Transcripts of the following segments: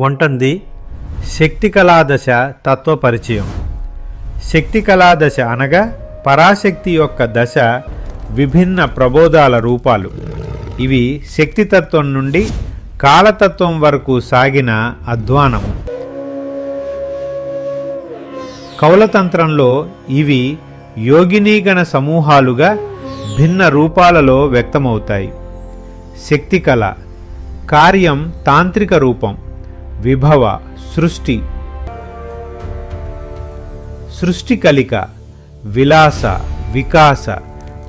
ఉంటుంది శక్తి కళాదశ తత్వ పరిచయం. శక్తి కళాదశ అనగా పరాశక్తి యొక్క దశ విభిన్న ప్రబోధాల రూపాలు. ఇవి శక్తితత్వం నుండి కాలతత్వం వరకు సాగిన అధ్వానము. కౌలతంత్రంలో ఇవి యోగినీగణ సమూహాలుగా భిన్న రూపాలలో వ్యక్తమవుతాయి. శక్తి కళ కార్యం తాంత్రిక రూపం. విభవ సృష్టి. సృష్టి కలిక విలాస వికాస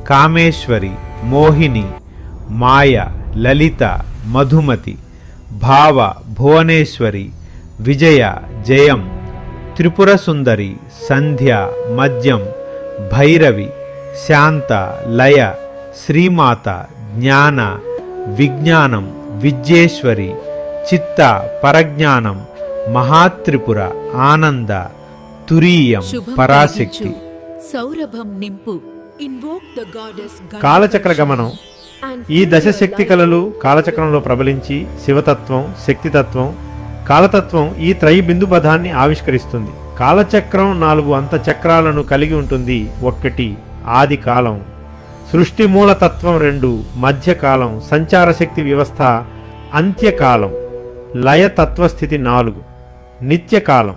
కామేశ్వరి మోహిని మాయ లలిత మధుమతి భావ భువనేశ్వరి విజయ జయం త్రిపుర సుందరి సంధ్య మద్యం భైరవి శాంత లయ శ్రీమాత జ్ఞాన విజ్ఞానం విద్యేశ్వరి చిత్త పరజ్ఞానం మహాత్రిపుర ఆనంద తురీయం పరాశక్తి. సౌరభం నింపు. కాలచక్ర గమనం. ఈ దశ శక్తి కళలు కాలచక్రంలో ప్రబలించి శివతత్వం శక్తితత్వం కాలతత్వం ఈ త్రయి బిందు పదాన్ని ఆవిష్కరిస్తుంది. కాలచక్రం నాలుగు అంత చక్రాలను కలిగి ఉంటుంది. ఒక్కటి ఆది కాలం సృష్టి మూలతత్వం రెండు మధ్యకాలం. సంచార శక్తి వ్యవస్థ అంత్యకాలం. లయతత్వస్థితి నాలుగు. నిత్యకాలం.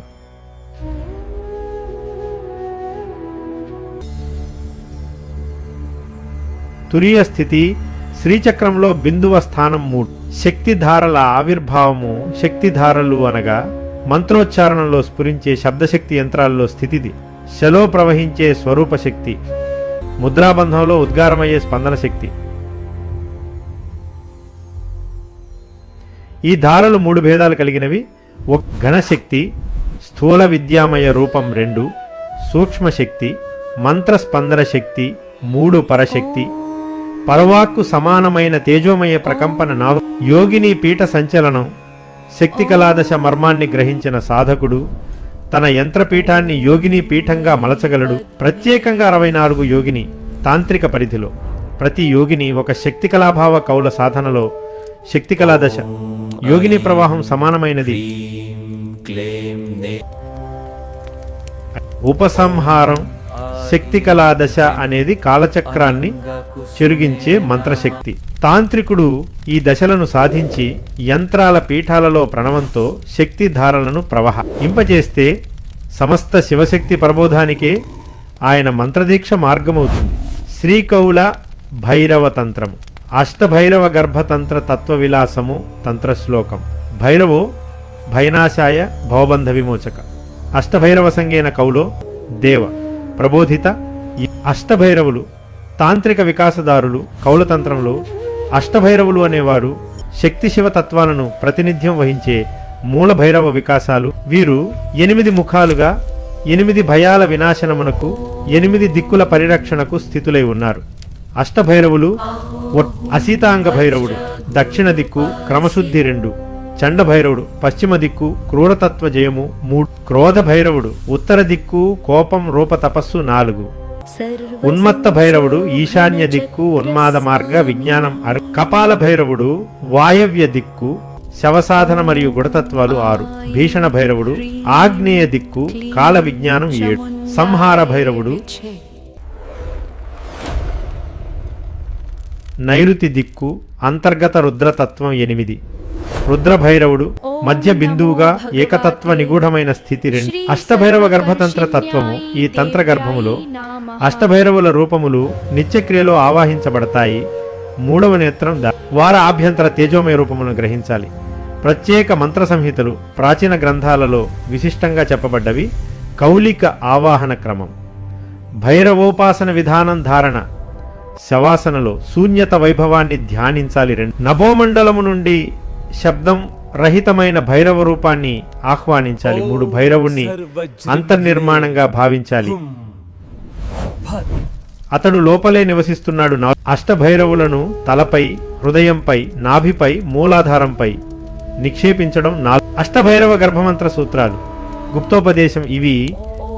తురియ స్థితి శ్రీచక్రంలో బిందువ స్థానం మూడు. శక్తిధారల ఆవిర్భావము శక్తిధారలు అనగా మంత్రోచ్చారణలో స్ఫురించే శబ్దశక్తి యంత్రాల్లో స్థితిది. శలో ప్రవహించే స్వరూప శక్తి ముద్రాబంధంలో ఉద్గారమయ్యే స్పందన శక్తి ఈ ధారలు మూడు భేదాలు కలిగినవి. ఒక ఘనశక్తి స్థూల విద్యామయ రూపం రెండు సూక్ష్మశక్తి మంత్రస్పందన శక్తి మూడు పరశక్తి. పరవాక్కు సమానమైన తేజోమయ ప్రకంపన నా యోగిని పీఠ సంచలనం శక్తి కళాదశ మర్మాన్ని గ్రహించిన సాధకుడు తన యంత్రపీఠాన్ని యోగిని పీఠంగా మలచగలడు. ప్రత్యేకంగా అరవై నాలుగు యోగిని తాంత్రిక పరిధిలో. ప్రతి యోగిని ఒక శక్తి కళాభావ కౌల సాధనలో శక్తి కళాదశ యోగిని ప్రవాహం సమానమైనది. ఉపసంహారం శక్తి కళాదశ అనేది కాలచక్రాన్ని చెరిగించే మంత్రశక్తి. తాంత్రికుడు ఈ దశలను సాధించి యంత్రాల పీఠాలలో ప్రణవంతో శక్తి ధారలను ప్రవహ ఇంపచేస్తే సమస్త శివశక్తి ప్రబోధానికే ఆయన మంత్రదీక్ష మార్గమవుతుంది. శ్రీకౌల భైరవ తంత్రము. అష్టభైరవ గర్భతంత్ర తత్వ విలాసము తంత్రశ్లోకం. భైరవో భైనాశాయ భవబంధ విమోచక. అష్టభైరవ సంగేన కౌలో దేవ. ప్రబోధిత అష్టభైరవులు తాంత్రిక వికాసదారులు కౌలతంత్రంలో అష్టభైరవులు అనేవారు శక్తి శివ తత్వాలను ప్రాతినిధ్యం వహించే మూల భైరవ వికాసాలు. వీరు ఎనిమిది ముఖాలుగా ఎనిమిది భయాల వినాశనమునకు ఎనిమిది దిక్కుల పరిరక్షణకు స్థితులై ఉన్నారు. అష్టభైరవులు అసీతాంగ భైరవుడు దక్షిణ దిక్కు క్రమశుద్ధి రెండు చండభైరవుడు పశ్చిమ దిక్కు క్రూరతత్వ జయము మూడు క్రోధ భైరవుడు ఉత్తర దిక్కు కోపం రూప తపస్సు నాలుగు. ఉన్మత్త భైరవుడు ఈశాన్య దిక్కు ఉన్మాద మార్గ విజ్ఞానం అరు కపాల భైరవుడు వాయవ్య దిక్కు శవసాధన మరియు గుణతత్వాలు ఆరు. భీషణ భైరవుడు ఆగ్నేయ దిక్కు కాల విజ్ఞానం ఏడు. సంహార భైరవుడు నైరుతి దిక్కు అంతర్గత రుద్రతత్వం ఎనిమిది. రుద్రభైరవుడు మధ్య బిందువుగా ఏకతత్వ నిగూఢమైన స్థితి రెండు. అష్టభైరవ గర్భతంత్ర తత్వము ఈ తంత్ర గర్భములో అష్టభైరవుల రూపములు నిత్యక్రియలో ఆవాహించబడతాయి. మూడవ నేత్రం వార ఆభ్యంతర తేజోమయ రూపములను గ్రహించాలి. ప్రత్యేక మంత్ర సంహితలు ప్రాచీన గ్రంథాలలో విశిష్టంగా చెప్పబడ్డవి కౌలిక ఆవాహన క్రమం. భైరవోపాసన విధానం ధారణ శవాసనలో శూన్యత వైభవాన్ని ధ్యానించాలి రెండు. నభోమండలము నుండి శబ్దం రహితమైన భైరవ రూపాన్ని ఆహ్వానించాలి. మూడు భైరవుణ్ణి అంతర్నిర్మాణంగా భావించాలి. అతడు లోపలే నివసిస్తున్నాడు. అష్టభైరవులను తలపై హృదయంపై నాభిపై మూలాధారంపై నిక్షేపించడం అష్టభైరవ గర్భమంత్ర సూత్రాలు. గుప్తోపదేశం ఇవి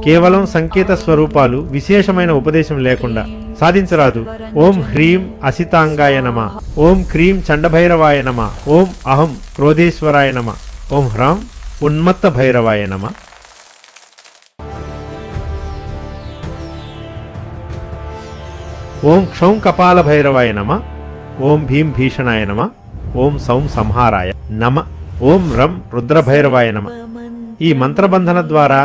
కేవలం సంకేత స్వరూపాలు విశేషమైన ఉపదేశం లేకుండా. సాధించరాదు. ఓం హ్రీం అసితాంగాయ నమ. ఓం క్రీం చండభైరవాయ నమ. ఓం అహం క్రోధేశ్వరాయ నమ. ఓం హ్రాం ఉన్మత్త భైరవాయ నమ. ఓం క్షౌం కపాల భైరవాయ నమ. ఓం భీం భీషణాయ నమ. ఓం సౌం సంహారాయ నమ. ఓం రం రుద్రభైరవాయ నమ. ఈ మంత్రబంధన ద్వారా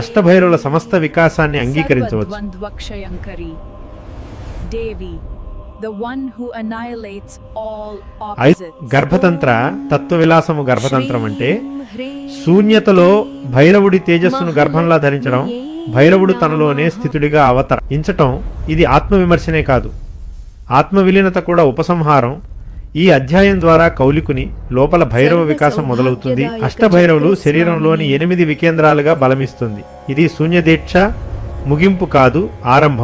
అష్టభైరవుల సమస్త వికాసాన్ని అంగీకరించవచ్చు. Devi, the one who annihilates all I opposites. గర్భతంత్ర తత్వవిలాసము గర్భతంత్రం అంటే శూన్యతలో భైరవుడి తేజస్సును గర్భంలా ధరించడం భైరవుడు తనలోనే స్థితుడిగా అవతరించటం ఇది ఆత్మవిమర్శనే కాదు. ఆత్మవిలీనత కూడా ఉపసంహారం. ఈ అధ్యాయం ద్వారా కౌలికుని లోపల భైరవ వికాసం మొదలవుతుంది. అష్టభైరవులు శరీరంలోని ఎనిమిది వికేంద్రాలుగా బలమిస్తుంది. ఇది శూన్యదీక్ష ముగింపు కాదు ఆరంభం.